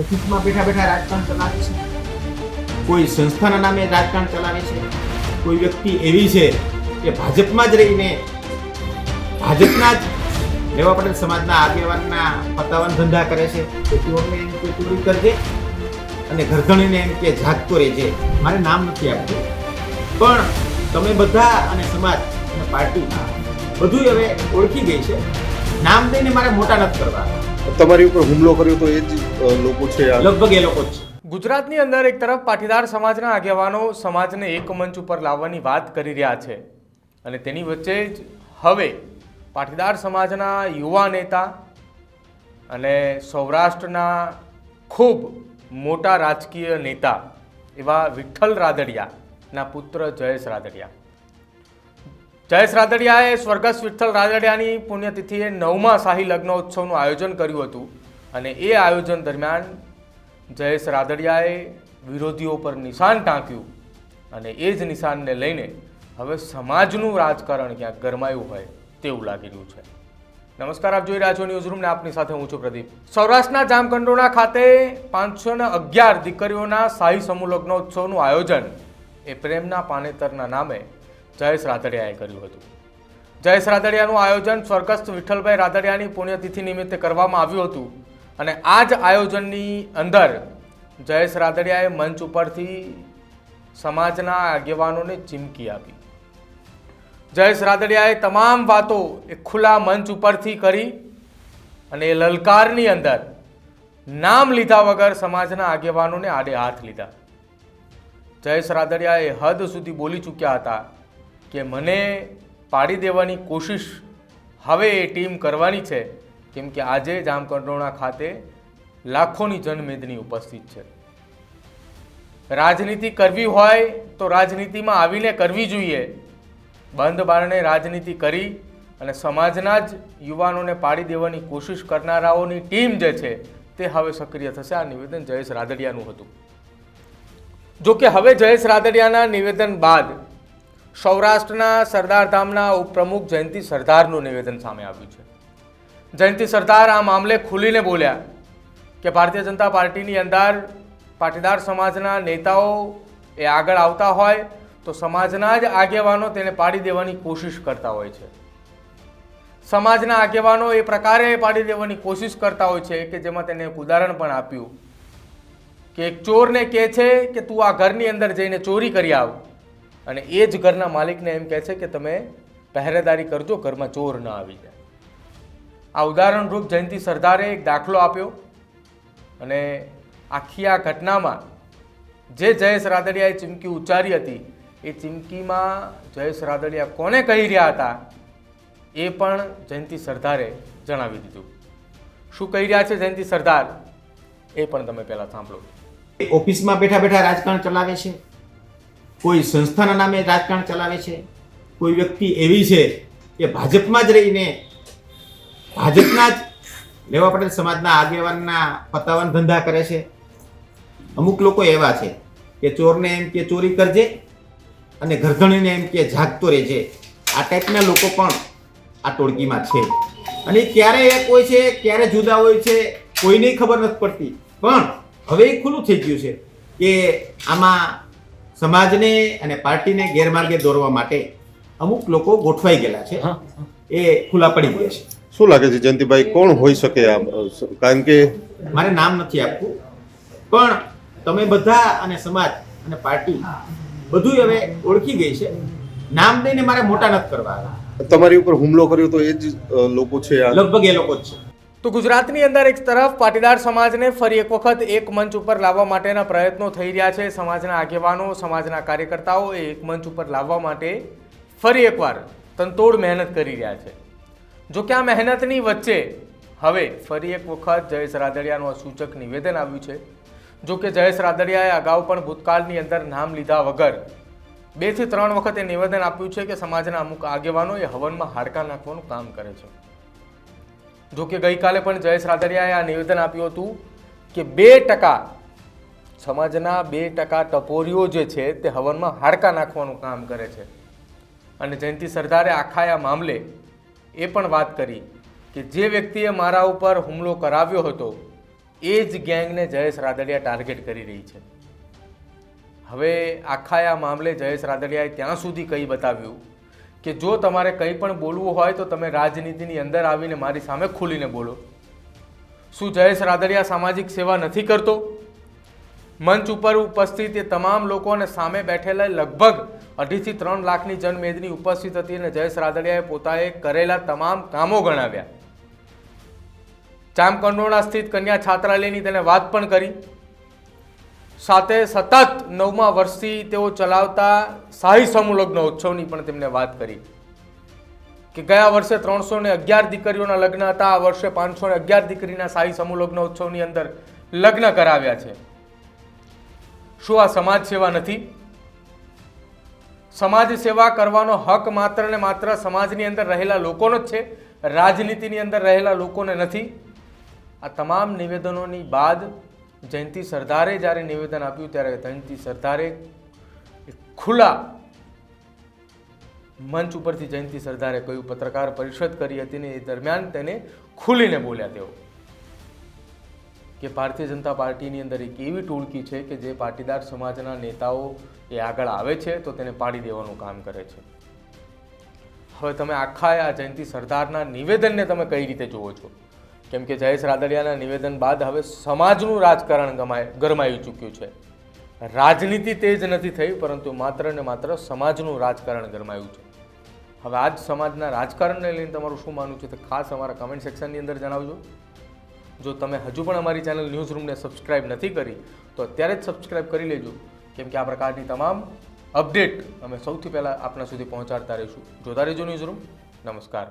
ઓફિસમાં બેઠા બેઠા રાજકારણ ચલાવે છે? કોઈ સંસ્થાના નામે રાજકારણ ચલાવે છે? કોઈ વ્યક્તિ એવી છે કે ભાજપમાં જ રહીને ભાજપના જ લેવા પટેલ સમાજના આગેવાનના પતાવન ધંધા કરે છે? તો ચોરને એમ કે ચોરી કરજે અને ઘરધણીને એમ કે જાગતો રહેજે. મારે નામ નથી આપતું. પણ તમે બધા અને સમાજ અને પાર્ટી બધું હવે ઓળખી ગઈ છે. નામ દઈને મારે મોટા નથી કરવા. તમારી ઉપર હુમલો કર્યો તો એ જ લોકો છે લગભગ એ લોકો જ છે. ગુજરાતની અંદર એક તરફ પાટીદાર સમાજના આગેવાનો સમાજને એક મંચ ઉપર લાવવાની વાત કરી રહ્યા છે અને તેની વચ્ચે જ હવે પાટીદાર સમાજના યુવા નેતા અને સૌરાષ્ટ્રના ખૂબ મોટા રાજકીય નેતા એવા વિઠ્ઠલ રાદડિયાના પુત્ર જયેશ રાદડિયા. જયેશ રાદડિયાએ સ્વર્ગસ્થ વિઠ્ઠલ રાદડિયાની પુણ્યતિથિએ નવમા શાહી લગ્નોત્સવનું આયોજન કર્યું હતું અને એ આયોજન દરમિયાન જયેશ રાદડિયાએ વિરોધીઓ પર નિશાન ટાંક્યું અને એ જ નિશાનને લઈને હવે સમાજનું રાજકારણ ક્યાંક ગરમાયું હોય તેવું લાગી રહ્યું છે. નમસ્કાર, આપ જોઈ રહ્યા છો ન્યૂઝરૂમને આપની સાથે હું છું પ્રદીપ. સૌરાષ્ટ્રના જામકંડોળા ખાતે પાંચસો ને અગિયાર દીકરીઓના શાહી સમૂહ લગ્નોત્સવનું આયોજન એ પ્રેમના પાનેતરના નામે જયેશ રાદડિયાએ કર્યું હતું. જયેશ રાદડિયાનું આયોજન સ્વર્ગસ્થ વિઠ્ઠલભાઈ રાદડિયાની પુણ્યતિથિ નિમિત્તે કરવામાં આવ્યું હતું અને આ જ આયોજનની અંદર જયેશ રાદડિયાએ મંચ ઉપરથી સમાજના આગેવાનોને ચીમકી આપી. જયેશ રાદડિયાએ તમામ વાતો એ ખુલ્લા મંચ ઉપરથી કરી અને એ લલકારની અંદર નામ લીધા વગર સમાજના આગેવાનોને આડે હાથ લીધા. જયેશ રાદડિયા હદ સુધી બોલી ચૂક્યા હતા. કે મને પાડી દેવાની કોશિશ હવે એ ટીમ કરવાની છે, કેમ કે આજે જામકંડોરણા ખાતે લાખોની જનમેદની ઉપસ્થિત છે. રાજનીતિ કરવી હોય તો રાજનીતિમાં આવીને કરવી જોઈએ. બંધ બારણે રાજનીતિ કરી અને સમાજના જ યુવાનોને પાડી દેવાની કોશિશ કરનારાઓની ટીમ જે છે તે હવે સક્રિય થશે. આ નિવેદન જયેશ રાદડિયાનું હતું. જો કે હવે જયેશ રાદડિયાના નિવેદન બાદ સૌરાષ્ટ્રના સરદાર ધામના ઉપપ્રમુખ જયંતિ સરદારનું નિવેદન સામે આવ્યું છે. જયંતિ સરદાર આ મામલે ખુલીને બોલ્યા કે ભારતીય જનતા પાર્ટીની અંદર પાટીદાર સમાજના નેતાઓ એ આગળ આવતા હોય તો સમાજના જ આગેવાનો તેને પાડી દેવાની કોશિશ કરતા હોય છે. સમાજના આગેવાનો એ પ્રકારે પાડી દેવાની કોશિશ કરતા હોય છે કે જેમાં તેને એક ઉદાહરણ પણ આપ્યું કે એક ચોરને કહે છે કે તું આ ઘરની અંદર જઈને ચોરી કરી આવ. અને એ જ ઘરના માલિકને એમ કહે છે કે તમે પહેરેદારી કરજો, ઘરમાં ચોર ન આવી જાય. આ ઉદાહરણરૂપ જયંતિ સરદારે એક દાખલો આપ્યો અને આખી આ ઘટનામાં જે જયેશ રાદડિયાએ ચીમકી ઉચ્ચારી હતી, એ ચીમકીમાં જયેશ રાદડિયા કોને કહી રહ્યા હતા, એ પણ જયંતિ સરદારે જણાવી દીધું. શું કહી રહ્યા છે જયંતિ સરદાર? એ પણ તમે પહેલાં સાંભળો. ઓફિસમાં બેઠા બેઠા રાજકારણ ચલાવે છે. કોઈ સંસ્થાના નામે રાજકારણ ચલાવે છે, કોઈ વ્યક્તિ એવી છે કે ભાજપમાં જ રહીને ભાજપના જ લેવા પટેલ સમાજના આગેવાનના પતાવન ધંધા કરે છે. અમુક લોકો એવા છે કે ચોરને એમ કે ચોરી કરજે અને ઘરધણીને એમ કે જાગતો રહેજે. આ ટાઈપના લોકો પણ આ ટોળકીમાં છે. અને ક્યારે એક હોય છે ક્યારે જુદા હોય છે, કોઈને ખબર નથી પડતી. પણ હવે એ ખુલ્લું થઈ ગયું છે કે આમાં સમાજને અને પાર્ટીને ગેરમાર્ગે દોરવા માટે અમુક લોકો ગોઠવાઈ ગયેલા છે. એ ખુલ્લા પડી ગયા છે. શું લાગે છે જયંતિભાઈ કોણ હોઈ શકે આ કારણ કે મારે નામ નથી આપવું પણ તમે બધા અને સમાજ અને પાર્ટી બધું હવે ઓળખી ગઈ છે. નામ દઈને મારે મોટા નથી કરવા. તમારી ઉપર હુમલો કર્યો તો એ જ લોકો છે આ? લગભગ એ લોકો જ છે. તો ગુજરાતની અંદર એક તરફ પાટીદાર સમાજને ફરી એક વખત એક મંચ ઉપર લાવવા માટેના પ્રયત્નો થઈ રહ્યા છે. સમાજના આગેવાનો, સમાજના કાર્યકર્તાઓ એ એક મંચ ઉપર લાવવા માટે ફરી એકવાર તંતોડ મહેનત કરી રહ્યા છે. જો કે આ મહેનતની વચ્ચે હવે ફરી એક વખત જયેશ રાદડિયાનું આ સૂચક નિવેદન આવ્યું છે. જો કે જયેશ રાદડિયાએ અગાઉ પણ ભૂતકાળની અંદર નામ લીધા વગર બેથી ત્રણ વખત એ નિવેદન આપ્યું છે કે સમાજના અમુક આગેવાનો એ હવનમાં હાડકા નાખવાનું કામ કરે છે. જો કે ગઈકાલે પણ જયેશ રાદરિયાએ આ નિવેદન આપ્યું હતું કે બે ટકા સમાજના બે ટકા ટપોરીઓ જે છે તે હવનમાં હાડકા નાખવાનું કામ કરે છે. અને જયંતિ સરદારે આખા આ મામલે એ પણ વાત કરી કે જે વ્યક્તિએ મારા ઉપર હુમલો કરાવ્યો હતો, એ જ ગેંગને જયેશ રાદડિયા ટાર્ગેટ કરી રહી છે. હવે આખા આ મામલે જયેશ રાદડિયાએ ત્યાં સુધી કહી બતાવ્યું? કે જો તમારે કંઈ પણ બોલવું હોય તો તમે રાજનીતિની અંદર આવીને મારી સામે ખુલીને બોલો. શું જયેશ રાદડિયા સામાજિક સેવા નથી કરતો? મંચ ઉપર ઉપસ્થિત એ તમામ લોકોને સામે બેઠેલા લગભગ અઢીથી ત્રણ લાખની જનમેદની ઉપસ્થિત હતી અને જયેશ રાદડિયાએ પોતાએ કરેલા તમામ કામો ગણાવ્યા. ચામકંડોળા સ્થિત કન્યા છાત્રાલયની તેને વાત પણ કરી. સાથે સતત નવમા વર્ષથી તેઓ ચલાવતા શાહી સમૂહ ઉત્સવની પણ તેમને વાત કરી. કે ગયા વર્ષે ત્રણસો ને અગિયાર દીકરીઓના લગ્ન હતા, આ વર્ષે પાંચસો ને અગિયાર દીકરીના શાહી સમૂહ ઉત્સવની અંદર લગ્ન કરાવ્યા છે. શું આ સમાજ સેવા નથી? સમાજ સેવા કરવાનો હક માત્ર ને માત્ર સમાજની અંદર રહેલા લોકોનો જ છે, રાજનીતિની અંદર રહેલા લોકોને નથી. આ તમામ નિવેદનોની બાદ જયંતિ સરદારે જ્યારે નિવેદન આપ્યું ત્યારે જયંતિ સરદારે ખુલ્લા મંચ ઉપરથી જયંતિ સરદારે કહ્યું પત્રકાર પરિષદ કરી હતી ને એ દરમિયાન તેને ખુલીને બોલ્યા તેઓ. કે ભારતીય જનતા પાર્ટીની અંદર એક એવી ટોળકી છે કે જે પાટીદાર સમાજના નેતાઓ એ આગળ આવે છે તો તેને પાડી દેવાનું કામ કરે છે. હવે તમે આખા આ જયંતિ સરદારના નિવેદનને તમે કઈ રીતે જુઓ છો? કેમ કે જયેશ રાદડિયાના નિવેદન બાદ હવે સમાજનું રાજકારણ ગમાય ગરમાઈ ચૂક્યું છે. રાજનીતિ તેજ નથી થઈ, પરંતુ માત્ર ને માત્ર સમાજનું રાજકારણ ગરમાયું છે. હવે આ જ સમાજના રાજકારણને લઈને તમારું શું માનવું છે તે ખાસ અમારા કમેન્ટ સેક્શનની અંદર જણાવજો. જો તમે હજુ પણ અમારી ચેનલ ન્યૂઝ રૂમને સબસ્ક્રાઇબ નથી કરી, તો અત્યારે જ સબસ્ક્રાઇબ કરી લેજો. કેમ કે આ પ્રકારની તમામ અપડેટ અમે સૌથી પહેલાં આપણા સુધી પહોંચાડતા રહીશું. જોતા રહેજો ન્યૂઝ રૂમ નમસ્કાર.